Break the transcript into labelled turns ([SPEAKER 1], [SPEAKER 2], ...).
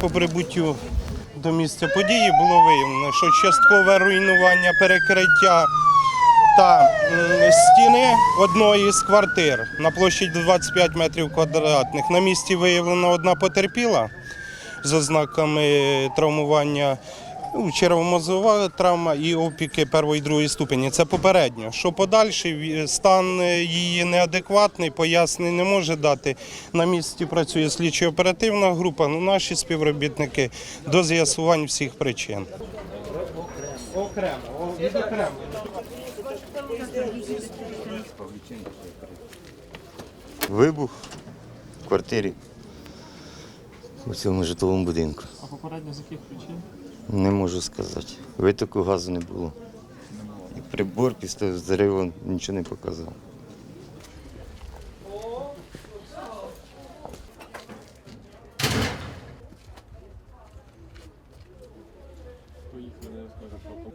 [SPEAKER 1] По прибуттю до місця події було виявлено, що часткове руйнування перекриття та стіни одної з квартир на площі 25 метрів квадратних. На місці виявлена одна потерпіла з ознаками травмування. Ну, Червомозова травма і опіки першої і другої ступені. Це попередньо. Що подальший стан е, її неадекватний, пояснень не може дати. На місці працює слідчо-оперативна група, ну, наші співробітники до з'ясувань всіх причин. Окремо, відокремо.
[SPEAKER 2] Вибух в квартирі у цьому житловому будинку.
[SPEAKER 3] А попередньо з яких причин?
[SPEAKER 2] Не можу сказати. Витоку газу не було. І прибор після взриву нічого не показав.
[SPEAKER 3] Поїхали, я скажу.